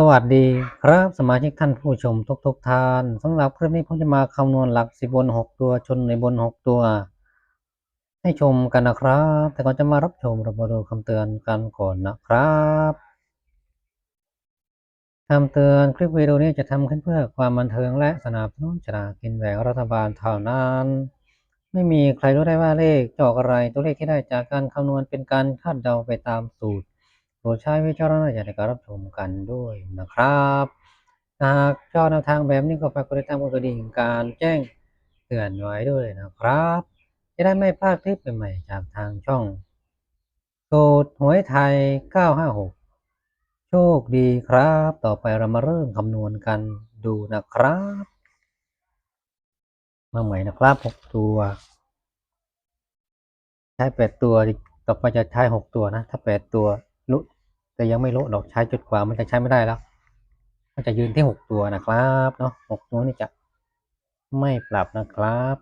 สวัสดีครับสมาชิกท่านผู้ชมทุกทุกๆท่านสำหรับคลิปนี้ผมจะมาคำนวณหลักสิบบนหกตัวชนในบนหกตัว ให้ชมกันนะครับ แต่ก่อนจะมารับชมเรามาดูคำเตือนกันก่อนนะครับคำเตือนคลิปวิดีโอนี้จะทำขึ้นเพื่อความบันเทิงและสนับสนุนฉลากกินแบ่งรัฐบาลเท่านั้น ไม่มีใครรู้ได้ว่าเลขจะออกอะไรตัวเลขที่ได้จากการคำนวณเป็นการคาดเดาไปตามสูตร โปรดใช้วิจารณญาณในการรับชมกันด้วยนะครับหากชอบแนวทางแบบนี้ก็ฝากกดติดตามกดกระดิ่งการแจ้งเตือนไว้ด้วยนะครับ จะได้ไม่พลาดคลิปใหม่ๆจากทางช่องโสูตรหวยไทย 956 โชคดีครับ ต่อไปเรามาเริ่มคำนวณกันดูนะครับ มาใหม่นะครับ 6 ตัว ใช้ 8 ตัว ต่อไปจะใช้ 6 ตัวนะ ถ้า 8 ตัว ลุแต่ยังไม่ลุดอกใช้จุดกว่ามันจะใช้ไม่ได้แล้วก็จะยืนที่6ตัวนะครับเนาะ6ตัวนี่จะไม่ปรับนะครับ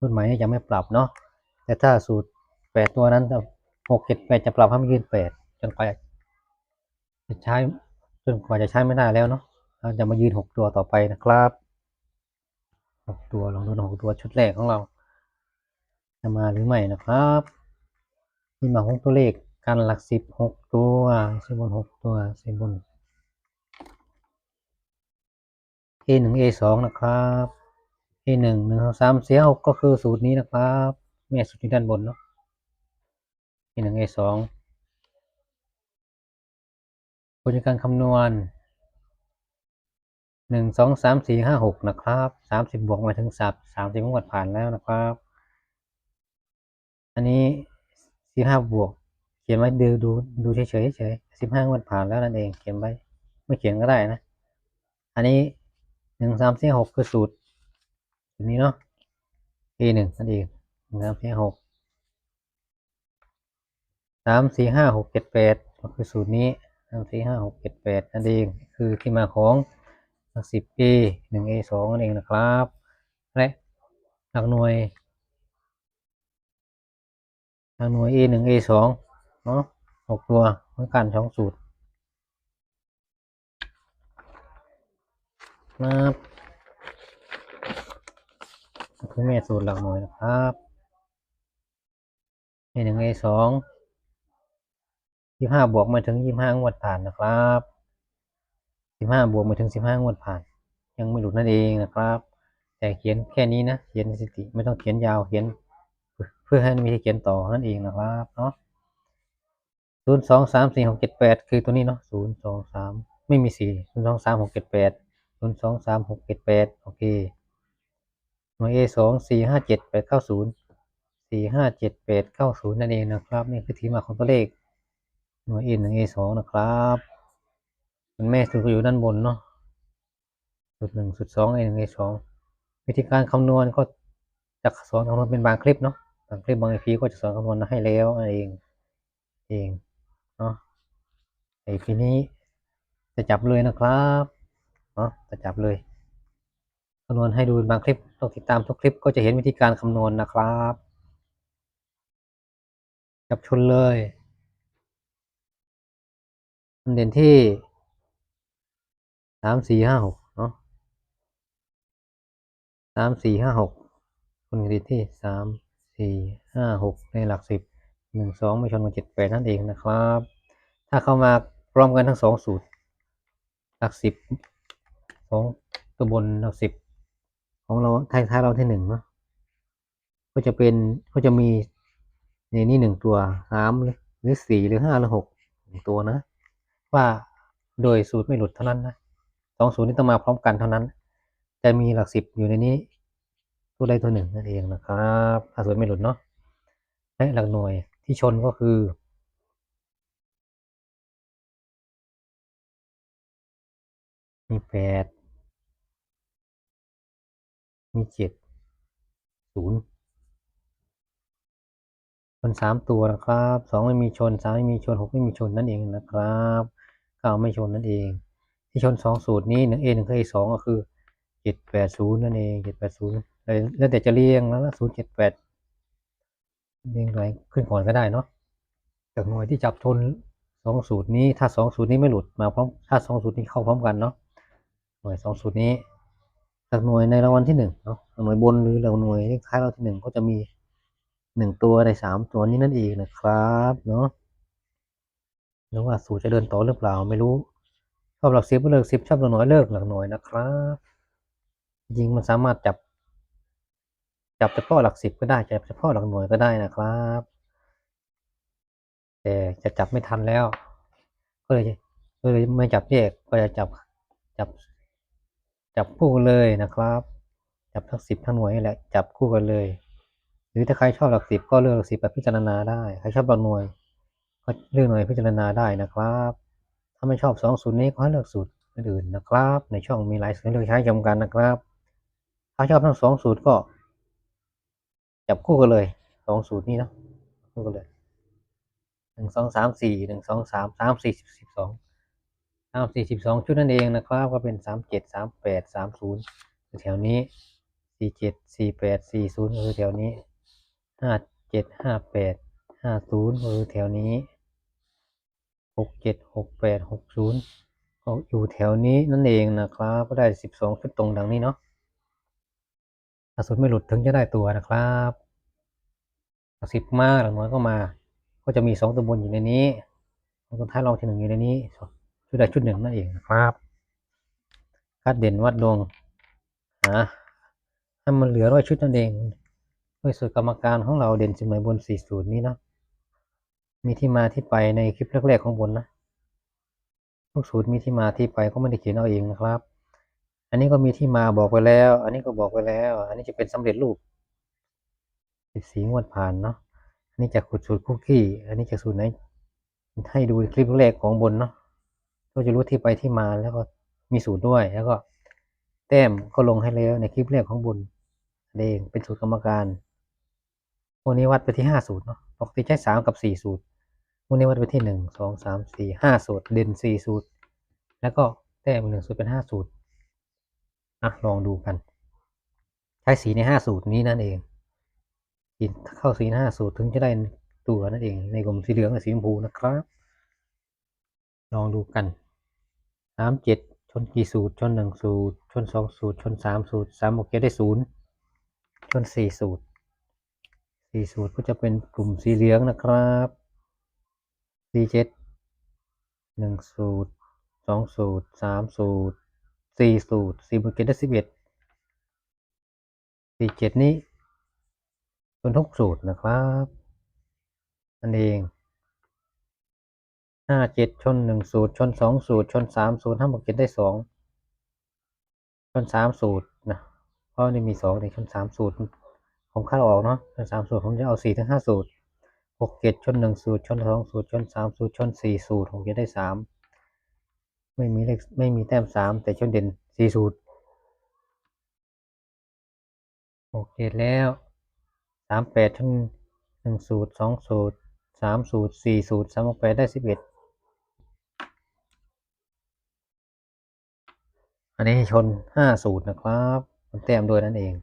รุ่นใหม่นี่จะไม่ปรับเนาะแต่ถ้าสูตร8ตัวนั้น6 7 8จะปรับให้มันยืน8จนกว่าจะใช้จนกว่าจะใช้ไม่ได้แล้วเนาะเราจะมายืน6ตัวต่อไปนะครับ6ตัวลองดูนะ6ตัวชุดแรกของเรา จะมาหรือไม่นะครับ มีมาของตัวเลขการหลักสิบหกตัวสิบบนหกตัวสิบบน A หนึ่ง A สองนะครับ A หนึ่งหนึ่งสามเสียหกก็คือสูตรนี้นะครับแม่สูตรที่ด้านบนเนาะ A หนึ่ง A สองผลการคำนวณหนึ่งสองสามสี่ห้าหกนะครับสามสิบบวกมาถึงสับสามสิบงวดผ่านแล้วนะครับ อันนี้ สิบห้าบวก เขียนไว้ดูดูดูเฉยเฉยสิบห้างวดผ่านแล้วนั่นเอง เขียนไว้ ไม่เขียนก็ได้นะ อันนี้หนึ่งสามสี่หกคือสูตรสูตรนี้เนาะ A หนึ่งนั่นเองหนึ่งสามสี่หกสามสี่ห้าหกเจ็ดแปดก็คือสูตรนี้สามสี่ห้าหกเจ็ดแปดนั่นเองคือที่มาของหลักสิบ A หนึ่ง A สองนั่นเองนะครับ และหลักหน่วย ทางหน่วย A หนึ่ง A สองเนาะหกตัวเหมือนกันสองสูตรครับคือแม่สูตรหลักหน่วยนะครับ A หนึ่ง A สองยี่ห้าบวกมาถึงยี่ห้างวดผ่านนะครับสิบห้าบวกมาถึงสิบห้างวดผ่าน ยังไม่หลุดนั่นเองนะครับ แต่เขียนแค่นี้นะ เขียนสถิติไม่ต้องเขียนยาวเขียน เพื่อให้มีที่เขียนต่อนั่นเองนะครับเนาะศูนย์สองสามสี่หกเจ็ดแปดคือตัวนี้เนาะศูนย์สองสามไม่มีสี่ศูนย์สองสามหกเจ็ดแปดศูนย์สองสามหกเจ็ดแปดโอเคหน่วย A สองสี่ห้าเจ็ดแปดเก้าศูนย์สี่ห้าเจ็ดแปดเก้าศูนย์นั่นเองนะครับ นี่คือที่มาของตัวเลข หน่วย A หนึ่ง A สองนะครับมันแม่สูตรก็อยู่ด้านบนเนาะสูตรหนึ่งสูตรสอง A หนึ่ง A สองวิธีการคำนวณก็จะสอนคำนวณเป็นบางคลิปเนาะ บางคลิปบางอีพีก็จะสอนคำนวณให้แล้วเองเองเนาะไอพีนี้จะจับเลยนะครับเนาะจะจับเลยคำนวณให้ดูบางคลิปต้องติดตามทุกคลิปก็จะเห็นวิธีการคำนวณนะครับ จับชนเลยมันเด่นที่สามสี่ห้าหกเนาะสามสี่ห้าหกคนเด่นที่สาม สี่ห้าหกในหลักสิบหนึ่งสองไม่ชนกับเจ็ดแปดนั่นเองนะครับ ถ้าเข้ามาพร้อมกันทั้งสองสูตร หลักสิบสองตัวบนหลักสิบของเราไทยท้ายเราที่หนึ่งเนาะก็จะเป็นก็จะมีในนี่หนึ่งตัวสามหรือสี่หรือห้าหรือหกหนึ่งตัวนะ ว่าโดยสูตรไม่หลุดเท่านั้นนะสองสูตรนี้ต้องมาพร้อมกันเท่านั้นจะมีหลักสิบอยู่ในนี้ ตัวใดตัวหนึ่งนั่นเองนะครับถ้าสูตรไม่หลุดเนาะและหลักหน่วยที่ชนก็คือมีแปดมีเจ็ดศูนย์ชนสามตัวนะครับสองไม่มีชนสามไม่มีชนหกไม่มีชนนั่นเองนะครับเก้าไม่ชนนั่นเอง ที่ชนสองสูตรนี้หนึ่ง A หนึ่ง A สองก็คือเจ็ดแปดศูนย์นั่นเองเจ็ดแปดศูนย์ แล้วแต่จะเรียงแล้วศูนย์เจ็ดแปดเรียงอะไรขึ้นก่อนก็ได้เนาะจากหน่วยที่จับชนสองสูตรนี้ถ้าสองสูตรนี้ไม่หลุดมาพร้อมถ้าสองสูตรนี้เข้าพร้อมกันเนาะหน่วยสองสูตรนี้จากหน่วยในรางวัลที่หนึ่งเนาะหน่วยบนหรือหน่วยเลขท้ายเราที่หนึ่งก็จะมีหนึ่งตัวในสามตัวนี้นั่นเองนะครับเนาะหรือว่าสูตรจะเดินต่อหรือเปล่าไม่รู้ชอบหลักสิบก็เลิกสิบชอบหลักหน่วยเลิกหลักหน่วยนะครับ จริงมันสามารถจับ จับเฉพาะหลักสิบก็ได้จับเฉพาะหลักหน่วยก็ได้นะครับ แต่จะจับไม่ทันแล้ว ก็เลยก็เลยไม่จับแยกก็จะจับจับ จับคู่กันเลยนะครับ จับทั้งสิบทั้งหน่วยนี่แหละจับคู่กันเลย หรือถ้าใครชอบหลักสิบก็เลือกหลักสิบแบบพิจารณาได้ใครชอบหลักหน่วย ก็เลือกหน่วยพิจารณาได้นะครับ ถ้าไม่ชอบสองสูตรนี้ก็ให้เลือกสูตรอื่นนะครับ ในช่องมีหลายสูตรให้เลือกใช้ชมกันนะครับ ถ้าชอบทั้งสองสูตรก็ จับคู่กันเลยสองสูตรนี้เนาะคู่กันเลยหนึ่งสองสามสี่หนึ่งสองสามสามสี่สิบสองสามสี่สิบสองชุดนั่นเองนะครับก็เป็นสามเจ็ดสามแปดสามศูนย์แถวนี้สี่เจ็ดสี่แปดสี่ศูนย์คือแถวนี้ห้าเจ็ดห้าแปดห้าศูนย์คือแถวนี้หกเจ็ดหกแปดหกศูนย์ก็อยู่แถวนี้นั่นเองนะครับ ก็ได้สิบสองชุดตรงดังนี้เนาะ ถ้าสุดไม่หลุดถึงจะได้ตัวนะครับสิบมาหรือน้อยก็มา ก็จะมีสองตัวบนอยู่ในนี้ตัวท้ายรองที่หนึ่งอยู่ในนี้ชุดใดชุดหนึ่งนั่นเองนะครับคัดเด่นวัดดวงหาให้มันเหลือร้อยชุดนั่นเองด้วยสูตรกรรมการของเราเด่นสิบหน่วยบนสี่สูตรนี้นะมีที่มาที่ไปในคลิปแรกๆของบนนะทุกสูตรมีที่มาที่ไปก็ไม่ได้เขียนเอาเองนะครับ อันนี้ก็มีที่มาบอกไปแล้ว อันนี้ก็บอกไปแล้ว อันนี้จะเป็นสำเร็จรูปสิบสีงวดผ่านเนาะ อันนี้จากสูตรคุกกี้ อันนี้จากสูตรไหน ให้ดูคลิปแรกของบนเนาะ ก็จะรู้ที่ไปที่มาแล้วก็มีสูตรด้วย แล้วก็แต้มก็ลงให้แล้วในคลิปแรกของบนนั่นเองเป็นสูตรกรรมการวันนี้วัดไปที่ห้าสูตรเนาะ ปกติใช้สามกับสี่สูตรวันนี้วัดไปที่หนึ่งสองสามสี่ห้าสูตร เด่นสี่สูตร แล้วก็แต้มหนึ่งสูตรเป็นห้าสูตร อะลองดูกัน ใช้สีในห้าสูตรนี้นั่นเองกินเข้าสีในห้าสูตรถึงจะได้ตัวนั่นเอง ในกลุ่มสีเหลืองกับสีชมพูนะครับ ลองดูกันสามเจ็ดชนกี่สูตร ชนหนึ่งสูตร ชนสองสูตร ชนสามสูตรสามบวกเจ็ดได้ศูนย์ชนสี่สูตรสี่สูตรก็จะเป็นกลุ่มสีเหลืองนะครับสี่เจ็ดหนึ่งสูตรสองสูตรสามสูตร สี่สูตรสี่บวกเจ็ดได้สิบเอ็ดสี่เจ็ดนี้เป็นทุกสูตรนะครับนั่นเองห้าเจ็ดชนหนึ่งสูตร ชนสองสูตร ชนสามสูตรห้าบวกเจ็ดได้สองชนสามสูตรนะเพราะนี่มีสองในชนสามสูตร ผมคาดออกเนาะชนสามสูตรผมจะเอาสี่ถึงห้าสูตรหกเจ็ดชนหนึ่งสูตร ชนสองสูตร ชนสามสูตร ชนสี่สูตรผมจะได้สาม ไม่มีเลขไม่มีแต้มสามแต่ชนเด่นสี่สูตรโอเคแล้วสามแปดชนหนึ่งสูตรสองสูตรสามสูตรสี่สูตรสามบวกแปดได้สิบเอ็ดอันนี้ชนห้าสูตรนะครับมันแต้มด้วยนั่นเอง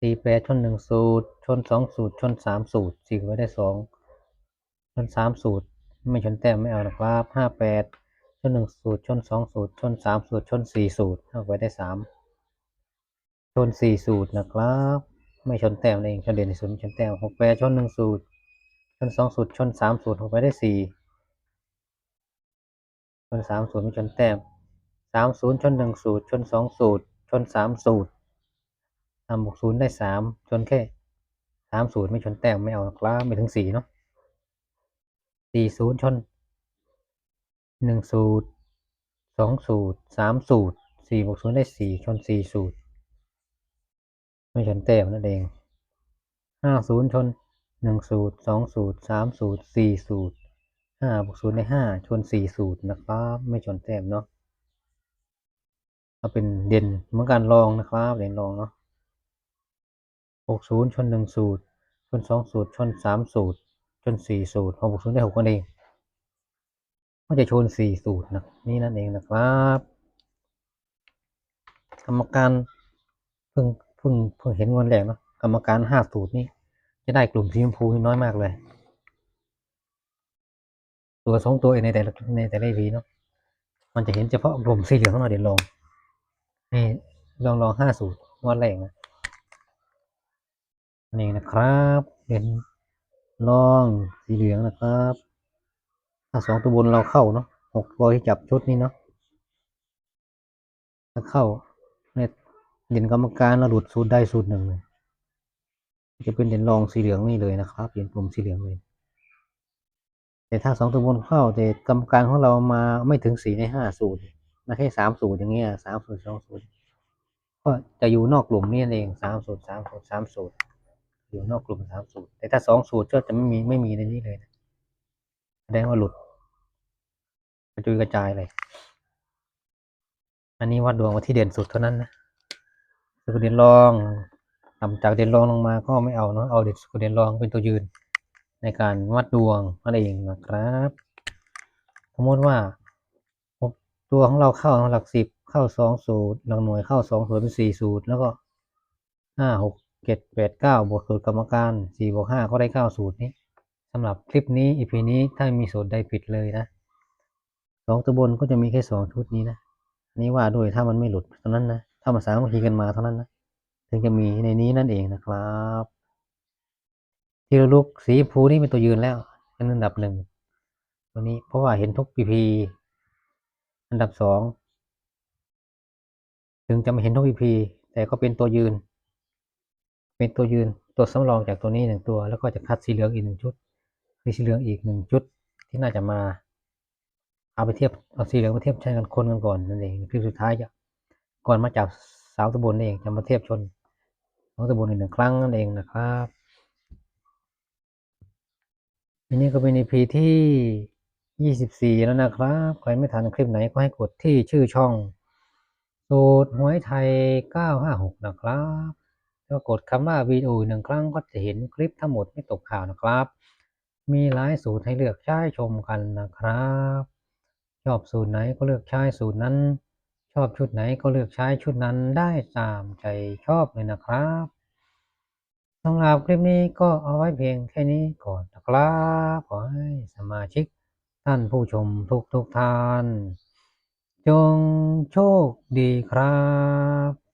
สี่แปดชนหนึ่งสูตร ชนสองสูตร ชนสามสูตรสี่ไว้ได้สองชนสามสูตร ไม่ชนแต้มไม่เอานะครับห้าแปดชนหนึ่งสูตรชนสองสูตรชนสามสูตรชนสี่สูตรเอาไว้ได้สามชนสี่สูตรนะครับ ไม่ชนแต้มเองชนเด่นที่สุดไม่ชนแต้มหกแปดชนหนึ่งสูตรชนสองสูตรชนสามสูตรหกไว้ได้สี่ชนสามสูตรไม่ชนแต้มสามศูนย์ชนหนึ่งสูตรชนสองสูตรชนสามสูตรทำบวกศูนย์ได้สามชนแค่สามสูตรไม่ชนแต้มไม่เอานะครับไม่ถึงสี่เนาะ สี่ศูนย์ชนหนึ่งสูตรสองสูตรสามสูตรสี่บวกศูนย์ได้สี่ชนสี่สูตร ไม่ชนแต้มนั่นเองห้าศูนย์ชนหนึ่งสูตรสองสูตรสามสูตรสี่สูตรห้าบวกศูนย์ได้ห้าชนสี่สูตรนะครับ ไม่ชนแต้มเนาะเอาเป็นเด่นเหมือนกันรองนะครับเด่นรองเนาะหกศูนย์ชนหนึ่งสูตรชนสองสูตรชนสามสูตร นสี่สูตรหกบวกศูนย์ได้หกนั่นเองก็จะชนสี่สูตรนะนี่นั่นเองนะครับกรรมการเพิ่งเพิ่งเพิ่งเห็นวันแรกเนาะกรรมการห้าสูตรนี่จะได้กลุ่มสีชมพูน้อยมากเลย ตัวสองตัวในแต่ละในแต่ละวีเนาะมันจะเห็นเฉพาะกลุ่มสีเหลืองของเราเดี๋ยวลองนี่ลองลองห้าสูตรงวดแรกนะนี่นะครับเป็น ลองสีเหลืองนะครับถ้าสองตัวบนเราเข้าเนาะหกตัวที่จับชุดนี้เนาะถ้าเข้าเนี่ยเด่นกรรมการเราหลุดสูตรได้สูตรหนึ่งเลยจะเป็นเด่นรองสีเหลืองนี่เลยนะครับเด่นกลุ่มสีเหลืองเลย แต่ถ้าสองตัวบนเข้าแต่กรรมการของเรามาไม่ถึงสี่ในห้าสูตรมาแค่สามสูตรอย่างเงี้ยสามสูตรสองสูตรก็จะอยู่นอกกลุ่มนี่เองสามสูตรสามสูตรสามสูตร อยู่นอกกลุ่มสามสูตร แต่ถ้าสองสูตรก็จะไม่มีไม่มีในนี้เลยนะแสดงว่าหลุดกระจุยกระจายเลย อันนี้วัดดวงว่าที่เด่นสุดเท่านั้นนะสุดเด่นรองต่ำจากเด่นรองลงมาก็ไม่เอาเนาะเอาเด่นสุดเด่นรองเป็นตัวยืน ในการวัดดวงนั่นเองนะครับสมมติว่าตัวของเราเข้าหลักสิบเข้าสองสูตรหลักหน่วยเข้าสองสูตรเป็นสี่สูตรแล้วก็ห้าหก เจ็ดแปดเก้าบวกสูตรกรรมการสี่บวกห้าก็ได้เก้าสูตรนี้สำหรับคลิปนี้อีพีนี้ถ้ามีสูตรใดผิดเลยนะสองตัวบนก็จะมีแค่สองชุดนี้นะอันนี้ว่าด้วยถ้ามันไม่หลุดเท่านั้นนะถ้ามาสามัคคีกันมาเท่านั้นนะถึงจะมีในนี้นั่นเองนะครับที่ระลึกสีพูนี่เป็นตัวยืนแล้วเป็นอันดับหนึ่งตัวนี้เพราะว่าเห็นทุกปีพีอันดับสองถึงจะไม่เห็นทุกปีพีแต่ก็เป็นตัวยืน เป็นตัวยืนตัวสำรองจากตัวนี้หนึ่งตัว แล้วก็จะคัดสีเหลืองอีกหนึ่งชุดมีสีเหลืองอีกหนึ่งชุดที่น่าจะมา เอาไปเทียบเอาสีเหลืองมาเทียบใช้กันคนกันก่อนนั่นเองคลิปสุดท้ายจะก่อนมาจับสาวตะบนเองจะมาเทียบชนสาวตะบนอีกหนึ่งครั้งนั่นเองนะครับอันนี้ก็เป็น EP ที่ 24 แล้วนะครับ ใครไม่ทันคลิปไหนก็ให้กดที่ชื่อช่องสูตรหวยไทย 956 นะครับ แล้วกดคำว่าวิดีโอหนึ่งครั้งก็จะเห็นคลิปทั้งหมดไม่ตกข่าวนะครับ มีหลายสูตรให้เลือกใช้ชมกันนะครับ ชอบสูตรไหนก็เลือกใช้สูตรนั้น ชอบชุดไหนก็เลือกใช้ชุดนั้นได้ตามใจชอบเลยนะครับสำหรับคลิปนี้ก็เอาไว้เพียงแค่นี้ก่อนนะครับ ขอให้สมาชิกท่านผู้ชมทุกทุกท่าน จงโชคดีครับ